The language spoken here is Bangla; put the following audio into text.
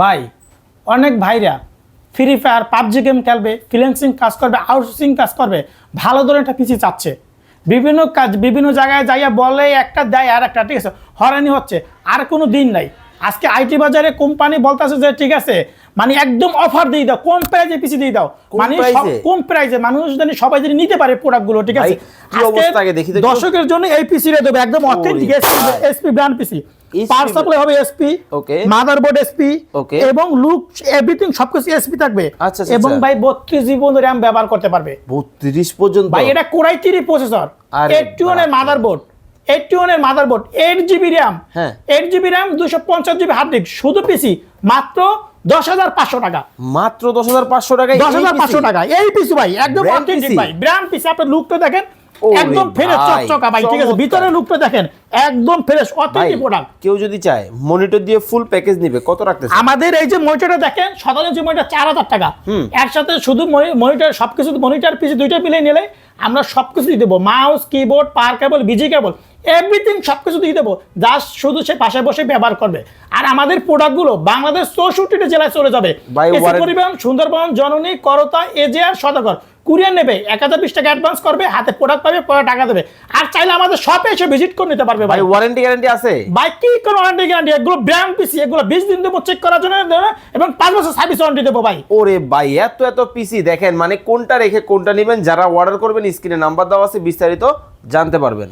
ভাই, অনেক ভাইরা ফ্রি ফায়ার পাবজি গেম খেলবে ফ্রিল্যান্সিং কাজ করবে আউটসোর্সিং কাজ করবে, ভালো ধরনের একটা পিসি চাচ্ছে। বিভিন্ন কাজ, বিভিন্ন জায়গায় যাইয়া বলে একটা দেয় আর একটা, ঠিক আছে? হরানি হচ্ছে। আর কোনো দিন নাই। আজকে আইটি বাজারে কোম্পানি বলতেছে যে ঠিক আছে মানে একদম অফার দিয়ে দাও কম প্রাইজে পিসি দিয়ে দাও মানে? কম প্রাইজে মানুষ জানি সবাই যদি নিতে পারে প্রোডাক্টগুলো ঠিক আছে একটু। দর্শকের জন্য এই পিসি রে দেবে একদম authentic. SP brand PC power supply হবে SP Okay. Motherboard SP Okay. এবং লুক এভরিথিং সবকিছু এসপি থাকবে আচ্ছা, আচ্ছা, এবং আচ্ছা। ভাই বত্রিশ জিবি পর্যন্ত র্যাম ব্যবহার করতে পারবে বত্রিশ পর্যন্ত ভাই এটা কোরাই থ্রি প্রসেসর আরে এইটটি মাদারবোর্ড এইটটি ওয়ানের মাদারবোর্ড এইট জিবি র্যাম হ্যাঁ। এইট জিবি র্যাম দুশো পঞ্চাশ জিবি হার্ড ডিস্ক শুধু পিসি মাত্র দশ হাজার পাঁচশো টাকা। মাত্র দশ হাজার পাঁচশো টাকা দশ হাজার পাঁচশো টাকা। এই পিসি ভাই একদম ভাই। ব্র্যান্ড পিসি আপনার লুকটা দেখেন একদম ফ্রেশ চকচকা ভাই ঠিক আছে ভিতরে লুকটা দেখেন একদম ফ্রেশ অথেন্টিক প্রোডাক্ট কেউ যদি চায় মনিটর দিয়ে ফুল প্যাকেজ নিবে কত রাখতেছে? আমাদের এই যে মনিটরটা দেখেন সাধারণ যে মনিটর চার হাজার টাকা। একসাথে শুধু মনিটর সবকিছু মনিটর পিছিয়ে দুইটা মিলে নিলে আমরা সবকিছু দিয়ে দেবো। Mouse keyboard power cable BG cable everything সবকিছু দিয়ে দেবো। জাস্ট শুধু সে পাশে বসে ব্যবহার করবে। আর আমাদের প্রোডাক্টগুলো বাংলাদেশ চৌষট্টিটা জেলায় চলে যাবে। পরিবহন সুন্দরবন জননী করতা এজেআর সদাগর। কুরিয়ার নেবে এক হাজার বিশ টাকা অ্যাডভান্স করবে হাতে প্রোডাক্ট পাবে পরে টাকা দেবে। আর চাইলে আমাদের শপে এসে ভিজিট করে নিতে পারবে ভাই। ওয়ারেন্টি গ্যারান্টি আছে? ভাই কি কোনো ওয়ারেন্টি গ্যারান্টি এগুলো ব্র্যান্ড পিসি এগুলো বিশ দিন দেবো চেক করার জন্য এবং পাঁচ বছর সার্ভিস ওয়ারেন্টি দেবো ভাই। ওরে ভাই এত এত পিসি দেখেন মানে কোনটা রেখে কোনটা নেবেন যারা অর্ডার করবেন স্ক্রিনে নাম্বার দেওয়া আছে বিস্তারিত জানতে পারবেন।